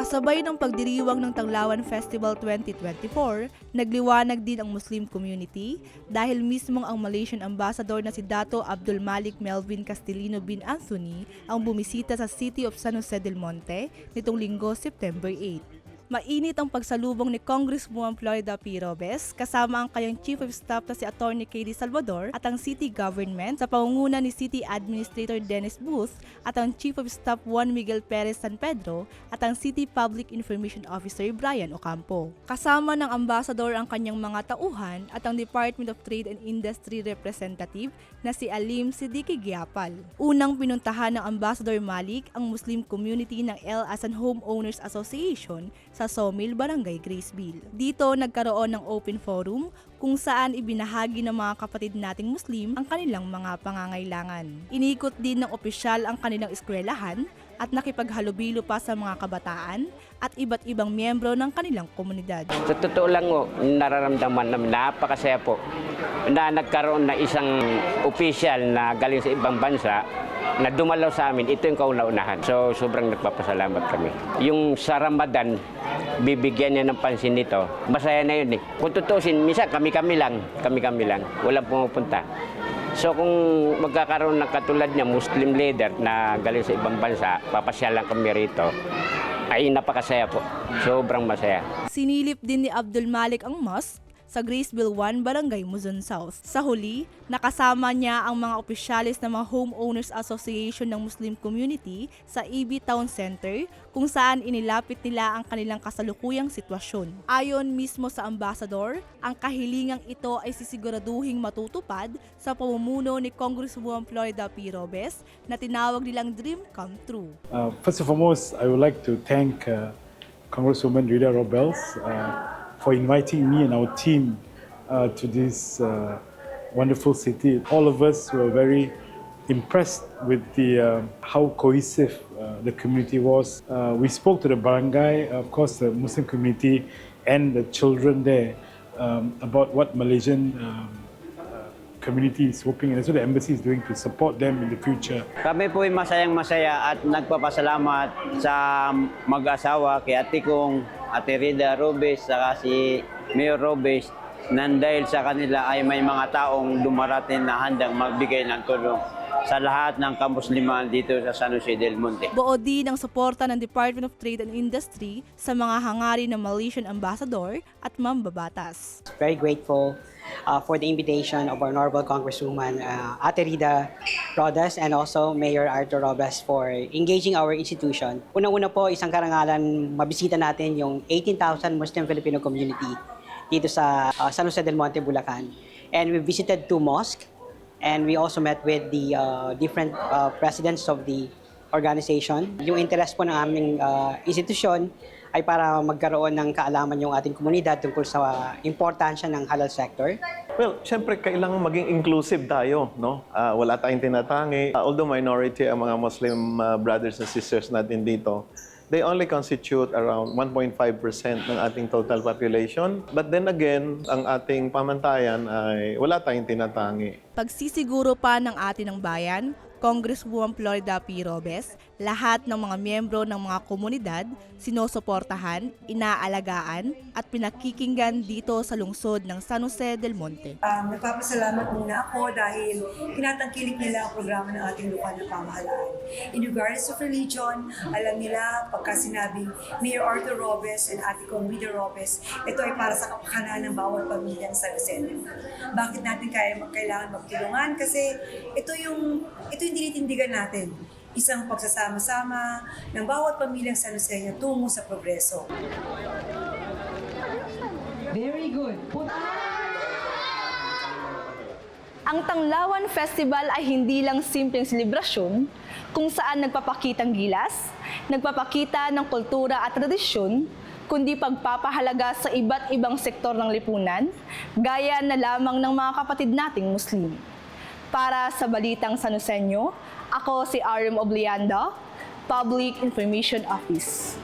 Kasabay ng pagdiriwang ng Tanglawan Festival 2024, nagliwanag din ang Muslim community dahil mismong ang Malaysian Ambassador na si Dato Abdul Malik Melvin Castilino bin Anthony ang bumisita sa City of San Jose del Monte nitong linggo September 8. Mainit ang pagsalubong ni Congresswoman Florida P. Robes kasama ang kanyang Chief of Staff na si Atty. Katie Salvador at ang City Government sa pangunguna ni City Administrator Dennis Booth at ang Chief of Staff Juan Miguel Perez San Pedro at ang City Public Information Officer Brian Ocampo. Kasama ng ambassador ang kanyang mga tauhan at ang Department of Trade and Industry Representative na si Alim Siddiqui Giapal. Unang pinuntahan ng Ambassador Malik ang Muslim community ng El Asan Homeowners Association sa Sawmill, Barangay Graceville. Dito nagkaroon ng open forum kung saan ibinahagi ng mga kapatid nating Muslim ang kanilang mga pangangailangan. Inikot din ng opisyal ang kanilang eskwelahan at nakipaghalubilo pa sa mga kabataan at iba't ibang miyembro ng kanilang komunidad. Sa totoo lang po, nararamdaman namin napakasaya po na nagkaroon na isang official na galing sa ibang bansa na dumalaw sa amin, ito yung kauna-unahan. So, sobrang nagpapasalamat kami. Yung sa Ramadan, bibigyan niya ng pansin nito. Masaya na yun eh. Kung tutusin, minsan kami-kami lang, kami-kami lang, walang pumupunta. So kung magkakaroon ng katulad niya, Muslim leader na galing sa ibang bansa, papasyal lang kami rito, ay napakasaya po. Sobrang masaya. Sinilip din ni Abdul Malik ang mosque sa Graceville 1, Barangay Muzon South. Sa huli, nakasama niya ang mga opisyalis ng mga Homeowners Association ng Muslim Community sa EB Town Center kung saan inilapit nila ang kanilang kasalukuyang sitwasyon. Ayon mismo sa ambassador, ang kahilingang ito ay sisiguraduhing matutupad sa pamumuno ni Congresswoman Florida P. Robes na tinawag nilang Dream Come True. Uh, first and foremost, I would like to thank uh, Congresswoman Rita Robles uh, for inviting me and our team uh, to this uh, wonderful city. All of us were very impressed with the uh, how cohesive uh, the community was. Uh, we spoke to the barangay, of course, the Muslim community, and the children there um, about what Malaysian. Um, uh, community is hoping and what the embassy is doing to support them in the future. Kami po ay masayang masaya at nagpapasalamat sa mag-asawa kay ate kong ate Rida Robes saka si Mayor Robes nang dahil sa kanila ay may mga taong dumarating na handang magbigay ng tulong sa lahat ng kamusliman dito sa San Jose del Monte. Buo din ang suporta ng Department of Trade and Industry sa mga hangarin ng Malaysian Ambassador at mambabatas. very grateful uh, for the invitation of our Honorable Congresswoman uh, Ate Rida Rodas and also Mayor Arthur Robes for engaging our institution. Unang-una po, isang karangalan, mabisita natin yung 18,000 Muslim Filipino community dito sa uh, San Jose del Monte, Bulacan. And we visited two mosques and we also met with the uh, different uh, presidents of the organization. Yung interest po ng aming uh, institusyon ay para magkaroon ng kaalaman yung ating komunidad tungkol sa importansya ng halal sector. Well, syempre kailangan maging inclusive tayo, no? Ah, wala tayong tinatangi. Ah, although minority ang mga Muslim ah, brothers and sisters natin dito, they only constitute around 1.5% ng ating total population. But then again, ang ating pamantayan ay wala tayong tinatangi. Pagsisiguro pa ng atin ng bayan, Congresswoman Florida P. Robes, lahat ng mga miyembro ng mga komunidad sinusuportahan, inaalagaan at pinakikinggan dito sa lungsod ng San Jose del Monte. Um, nagpapasalamat muna ako dahil tinatangkilik nila ang programa ng ating lokal na pamahalaan. In regards of religion, alam nila pagka sinabing Mayor Arthur Robes and Ate Kong Vida Robes, ito ay para sa kapakanan ng bawat pamilya sa Lucena. Bakit natin kaya kailangan magtulungan? Kasi ito yung ito yung tinitindigan natin isang pagsasama-sama ng bawat pamilyang San Jose tungo sa progreso. Ang Tanglawan Festival ay hindi lang simpleng selebrasyon kung saan nagpapakitang gilas, nagpapakita ng kultura at tradisyon, kundi pagpapahalaga sa iba't ibang sektor ng lipunan, gaya na lamang ng mga kapatid nating Muslim. Para sa Balitang Sanusenyo, ako si Arim Oblianda, Public Information Office.